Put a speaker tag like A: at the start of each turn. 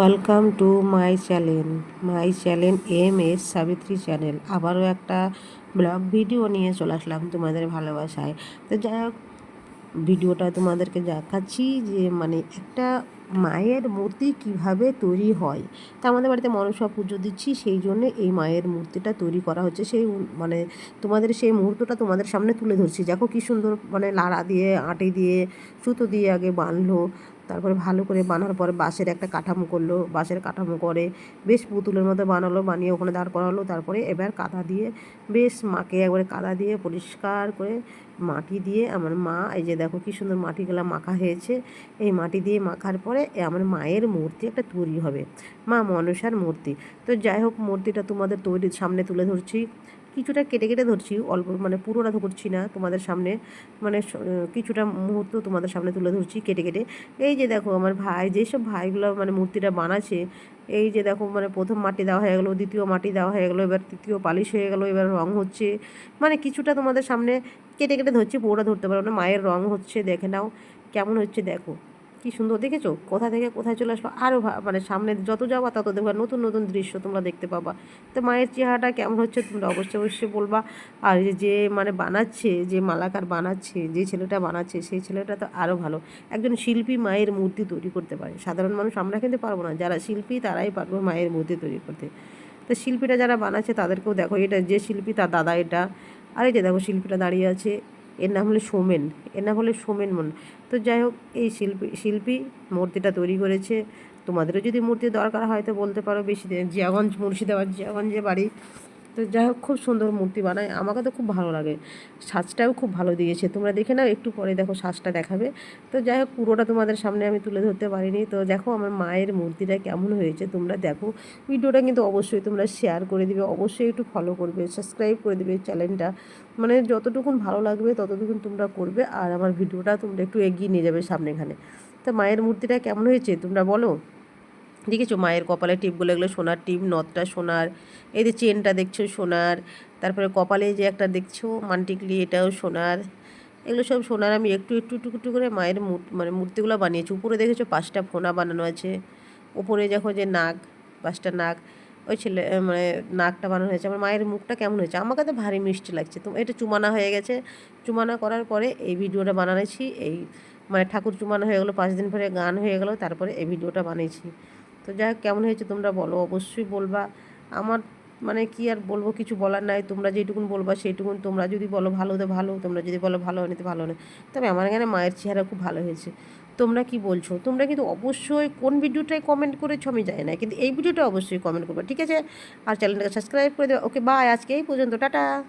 A: Welcome to my channel my channel M S Savitri channel. আবারও একটা blog video নিয়ে চলে আসলাম তোমাদের ভালোবাসায়। তো যাই হোক, ভিডিওটা তোমাদেরকে দেখাচ্ছি যে মানে একটা মায়ের মূর্তি কীভাবে তৈরি হয়। তা আমাদের বাড়িতে মনসা পুজো দিচ্ছি, সেই জন্য এই মায়ের মূর্তিটা তৈরি করা হচ্ছে। সেই মানে তোমাদের সেই মুহূর্তটা তোমাদের সামনে তুলে ধরছি। দেখো কী সুন্দর মানে লাড়া দিয়ে, আটে দিয়ে, সুতো দিয়ে আগে বাঁধলো। তারপরে ভালো করে বানার পরে বাঁশের একটা কাঠামো করল, বাঁশের কাঠামো করে বেশ পুতুলের মতো বানালো, বানিয়ে ওখানে দাঁড় করালো, তারপরে এবার কাদা দিয়ে বেশ মাকে একবারে কাদা দিয়ে পরিষ্কার করে মাটি দিয়ে আমার মা, এই যে দেখো কী সুন্দর মাটিগুলো মাখা হয়েছে, এই মাটি দিয়ে মাখার পরে আমার মায়ের মূর্তি একটা তৈরি হবে, মা মনসার মূর্তি। তো যাই হোক, মূর্তিটা তোমাদের তৈরির সামনে তুলে ধরছি। কিছুটা কেটে কেটে ধরছি, অল্প মানে পুরোটা ধরছি না তোমাদের সামনে মানে কিছুটা মুহূর্ত তোমাদের সামনে তুলে ধরছি কেটে কেটে। এই যে দেখো আমার ভাই, যেসব ভাইগুলো মানে মূর্তিটা বানাচ্ছে, এই যে দেখো মানে প্রথম মাটি দেওয়া হয়ে গেলো, দ্বিতীয় মাটি দেওয়া হয়ে গেলো, এবার তৃতীয় পালিশ হয়ে গেলো, এবার রং হচ্ছে। মানে কিছুটা তোমাদের সামনে কেটে কেটে ধরছি, পুরোটা ধরতে পারো না, মায়ের রং হচ্ছে, দেখে নাও, কেমন হচ্ছে দেখো। কি সুন্দর দেখেছ? কোথা থেকে কোথায় চলে আসব আরও মানে সামনে যত যাবা তত দেখবা নতুন নতুন দৃশ্য তোমরা দেখতে পাবা। তো মায়ের চেহারাটা কেমন হচ্ছে তোমরা অবশ্যই অবশ্যই বলবা। আর যে মানে বানাচ্ছে, যে মালাকার বানাচ্ছে, যে ছেলেটা বানাচ্ছে, সেই ছেলেটা তো আরও ভালো। একজন শিল্পী মায়ের মূর্তি তৈরি করতে পারে। সাধারণ মানুষ আমরা কিন্তু পারব না। যারা শিল্পী তারাই পারব মায়ের মূর্তি তৈরি করতে। তো শিল্পীরা যারা বানাচ্ছে তাদেরকেও দেখো, এটা যে শিল্পী তার দাদা এটা। আর এই যে দেখো, শিল্পীটা দাঁড়িয়ে আছে। এর নাম হলো সোমেন, এর নাম হলো সোমেন মন। তো যাই হোক, এই শিল্পী শিল্পী মূর্তিটা তৈরি করেছে। তোমাদেরও যদি মূর্তি দরকার হয় তো বলতে পারো, বেশি জিয়াগঞ্জ, মুর্শিদাবাদ জিয়াগঞ্জে বাড়ি। তো যাই হোক, খুব সুন্দর মূর্তি বানায়। আমাকে তো খুব ভালো লাগে। সাজটাও খুব ভালো দিয়েছে। তোমরা দেখে নাও, একটু পরে দেখো সাজটা দেখাবে। তো যাই হোক, পুরোটা তোমাদের সামনে আমি তুলে ধরতে পারিনি। তো দেখো, আমার মায়ের মূর্তিটা কেমন হয়েছে, তোমরা দেখো। ভিডিওটা কিন্তু অবশ্যই তোমরা শেয়ার করে দিবে। অবশ্যই একটু ফলো করবে সাবস্ক্রাইব করে দিবে চ্যানেলটা মানে যতটুকুন ভালো লাগবে, ততটুকুন তোমরা করবে। আর আমার ভিডিওটা তোমরা একটু এগিয়ে নিয়ে যাবে সামনেখানে তো মায়ের মূর্তিটা কেমন হয়েছে, তোমরা বলো? দেখেছ মায়ের কপালে টিপগুলো? এগুলো সোনার টিপ, নথটা সোনার, এই যে চেনটা দেখছ সোনার, তারপরে কপালে যে একটা দেখছ মানটিকলি এটাও সোনার, এগুলো সব সোনার। আমি একটু একটু একটু একটু করে মায়ের মানে মূর্তিগুলো বানিয়েছি। উপরে দেখেছ পাঁচটা ফোনা বানানো আছে। উপরে দেখো যে নাক, পাঁচটা নাক, ওই ছেলে মানে নাকটা বানানো হয়েছে। আমার মায়ের মুখটা কেমন হয়েছে? আমাকে তো ভারী মিষ্টি লাগছে। তো এটা চুমানা হয়ে গেছে। চুমানা করার পরে এই ভিডিওটা বানানোছি। এই মানে ঠাকুর চুমানো হয়ে গেলো, পাঁচ দিন পরে গান হয়ে গেলো, তারপরে এই ভিডিওটা বানিয়েছি। তো যাই হোক কেমন হয়েছে তোমরা বলো, অবশ্যই বলবা। আমার মানে কি আর বলব, কিছু বলার নাই, তোমরা যেটুকুন বলবা সেইটুকুন, তোমরা যদি বলো ভালো, তো ভালো, তোমরা যদি বলো ভালো হয়নি তো ভালো না তবে আমার এখানে মায়ের চেহারা খুব ভালো হয়েছে। তোমরা কি বলছো? তোমরা কিন্তু অবশ্যই কোন ভিডিওটাই কমেন্ট করেছ আমি জানি না, কিন্তু এই ভিডিওটা অবশ্যই কমেন্ট করবে, ঠিক আছে? আর চ্যানেলটাকে সাবস্ক্রাইব করে দেবে। ওকে বাই আজকে এই পর্যন্ত, টাটা!